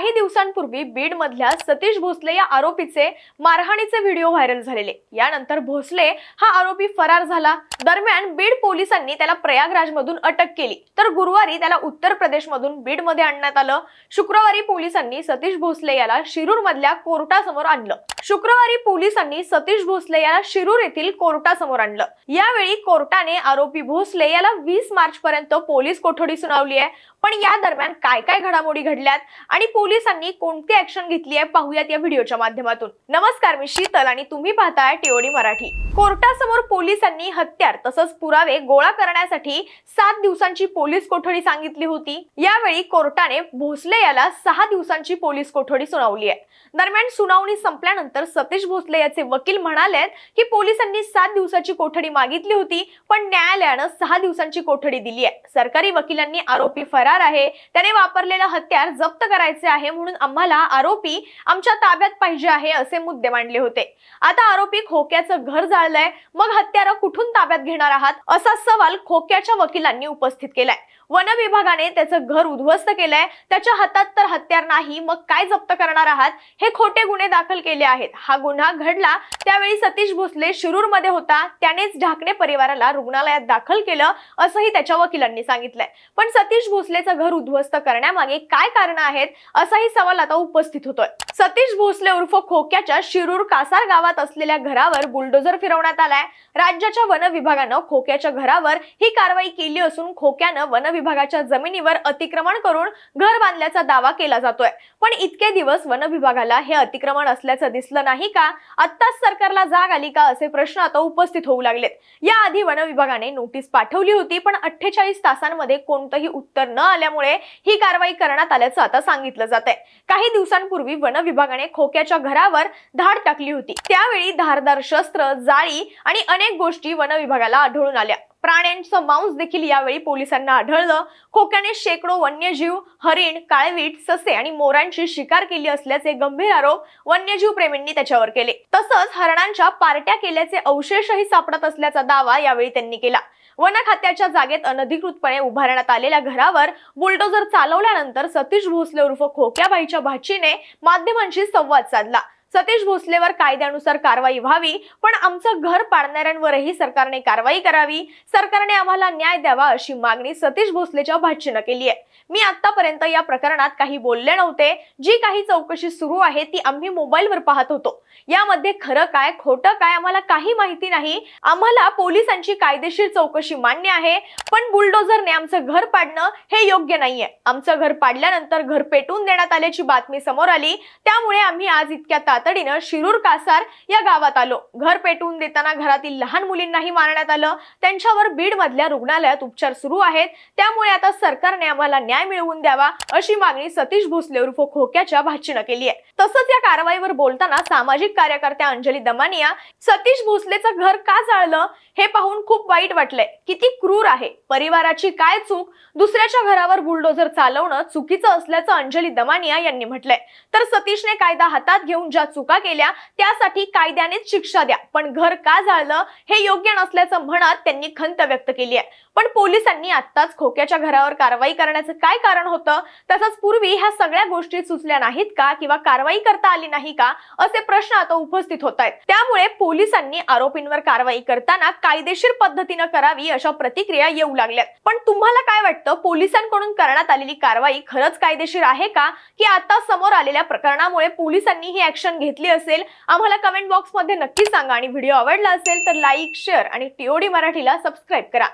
काही दिवसांपूर्वी बीड मधल्या सतीश भोसले या आरोपीचे मारहाणीचे व्हिडिओ व्हायरल झालेले. यानंतर भोसले हा आरोपी फरार झाला. दरम्यान बीड पोलिसांनी त्याला प्रयागराज मधून अटक केली. तर गुरुवारी त्याला उत्तर प्रदेश मधून बीडमध्ये आणण्यात आलं. शुक्रवारी पोलिसांनी सतीश भोसले याला शिरूर मधल्या कोर्टासमोर आणलं. शुक्रवारी पोलिसांनी सतीश भोसले याला शिरूर येथील कोर्टासमोर आणलं. यावेळी कोर्टाने आरोपी भोसले याला वीस मार्च पर्यंत पोलीस कोठडी सुनावली आहे. पण या दरम्यान काय काय घडामोडी घडल्यात आणि पोलीस पोलिसांनी कोणती ऍक्शन घेतली आहे पाहूयात या व्हिडिओच्या माध्यमातून. नमस्कार मी शीतल आणि तुम्ही पाहताय टीओडी मराठी. कोर्टासमोर पोलिसांनी हत्यार तसंच पुरावे गोळा करण्यासाठी सात दिवसांची पोलीस कोठडी सांगितली होती. यावेळी कोर्टाने भोसले याला सहा दिवसांची पोलीस कोठडी सुनावली आहे. दरम्यान सुनावणी संपल्यानंतर सतीश भोसले याचे वकील म्हणालेत की पोलिसांनी सात दिवसाची कोठडी मागितली होती पण न्यायालयानं सहा दिवसांची कोठडी दिली आहे. सरकारी वकिलांनी आरोपी फरार आहे. त्याने वापरलेलं हत्यार जप्त करायचे आहे. आहे म्हणून आम्हाला आरोपी आमच्या ताब्यात पाहिजे आहे असे मुद्दे मांडले होते. आता आरोपी खोक्याचं घर जाळलंय मग हत्यारा कुठून ताब्यात घेणार आहात? असा सवाल खोक्याच्या वकिलांनी उपस्थित केलाय. वन विभागाने त्याचं घर उद्ध्वस्त केलंय त्याच्या हातात तर हत्यार नाही मग काय जप्त करणार आहात? हे खोटे गुन्हे दाखल केले आहेत. हा गुन्हा घडला त्यावेळी सतीश भोसले शिरूरमध्ये होता त्यानेच ढाकणे परिवाराला रुग्णालयात दाखल केलं असंही त्याच्या वकिलांनी सांगितलंय. पण सतीश भोसलेचं घर उद्ध्वस्त करण्यामागे काय कारण आहेत असं असाही सवाल आता उपस्थित होतोय. सतीश भोसले उर्फ खोक्याच्या शिरूर कासार गावात असलेल्या घरावर बुलडोझर फिरवण्यात आलाय. राज्याच्या वन विभागानं खोक्याच्या घरावर ही कारवाई केली असून खोक्यानं वन विभागाच्या जमिनीवर अतिक्रमण करून घर बांधल्याचा दावा केला जातोय. पण इतके दिवस वन विभागाला हे अतिक्रमण असल्याचं दिसलं नाही का? आत्ताच सरकारला जाग आली का असे प्रश्न आता उपस्थित होऊ लागलेत. याआधी वन विभागाने नोटीस पाठवली होती पण अठ्ठेचाळीस तासांमध्ये कोणतंही उत्तर न आल्यामुळे ही कारवाई करण्यात आल्याचं आता सांगितलं जात आहे काही दिवसांपूर्वी वन विभागाने खोक्याच्या घरावर धाड टाकली होती. त्यावेळी धारदार शस्त्र जाळी आणि अनेक गोष्टी वन विभागाला आढळून आल्या. प्राण्यांचं मांस देखील यावेळी पोलिसांना आढळलं. खोक्याने शेकडो वन्यजीव हरिण काळवीट ससे आणि मोरांची शिकार केली असल्याचे गंभीर आरोप वन्यजीव प्रेमींनी त्याच्यावर केले. तसंच हरणांच्या पार्ट्या केल्याचे अवशेषही सापडत असल्याचा दावा यावेळी त्यांनी केला. वन खात्याच्या जागेत अनधिकृतपणे उभारण्यात आलेल्या घरावर बुलडोझर चालवल्यानंतर सतीश भोसले उर्फ खोक्याबाईच्या भाचीने माध्यमांशी संवाद साधला. सतीश भोसलेवर कायद्यानुसार कारवाई व्हावी पण आमचं घर पाडणाऱ्यांवरही सरकारने कारवाई करावी. सरकारने आम्हाला न्याय द्यावा अशी मागणी सतीश भोसलेच्या भाष्यनं केली आहे. मी आतापर्यंत या प्रकरणात काही बोलले नव्हते. जी काही चौकशी सुरू आहे ती आम्ही मोबाईलवर पाहत होतो. यामध्ये खरं काय खोटं काय आम्हाला काही माहिती नाही. आम्हाला पोलिसांची कायदेशीर चौकशी मान्य आहे पण बुलडोझरने आमचं घर पाडणं हे योग्य नाहीये. आमचं घर पाडल्यानंतर घर पेटून देण्यात आल्याची बातमी समोर आली. त्यामुळे आम्ही आज इतक्या तातडीनं शिरूर कासार या गावात आलो. घर पेटवून देताना घरातील लहान मुलींनाही मारण्यात आलं. त्यांच्यावर बीड मधल्या रुग्णालयात उपचार सुरू आहेत. त्यामुळे आता सरकारने आम्हाला न्याय मिळवून द्यावा अशी मागणी सतीश भोसले उर्फ खोक्याच्या भाचीनं केली आहे. तसंच या कारवाईवर बोलताना सामाजिक कार्यकर्त्या अंजली दमानिया सतीश भोसलेचं घर का जाळलं हे पाहून खूप वाईट वाटलंय. किती क्रूर आहे. परिवाराची काय चूक? दुसऱ्याच्या घरावर बुलडोझर चालवणं चुकीचं असल्याचं अंजली दमानिया यांनी म्हटलंय. तर सतीशने कायदा हातात घेऊन ज्या चुका केल्या त्यासाठी कायद्यानेच शिक्षा द्या. पण घर का जाळलं हे योग्य नसल्याचं म्हणत त्यांनी खंत व्यक्त केली आहे. पण पोलिसांनी आत्ताच खोक्याच्या घरावर कारवाई करण्याचं काय कारण होतं? तसंच पूर्वी ह्या सगळ्या गोष्टी सुचल्या नाहीत का? किंवा कारवाई करता आली नाही का? असे प्रश्न आता उपस्थित होत आहेत. त्यामुळे पोलिसांनी आरोपींवर कारवाई करताना कायदेशीर पद्धतीनं करावी अशा प्रतिक्रिया येऊ लागल्यात. पण तुम्हाला काय वाटतं? पोलिसांकडून करण्यात आलेली कारवाई खरंच कायदेशीर आहे का? की आता समोर आलेल्या प्रकरणामुळे पोलिसांनी ही ऍक्शन घेतली असेल आम्हाला कमेंट बॉक्समध्ये नक्की सांगा. आणि व्हिडिओ आवडला असेल तर लाईक शेअर आणि टीओडी मराठीला सबस्क्राईब करा.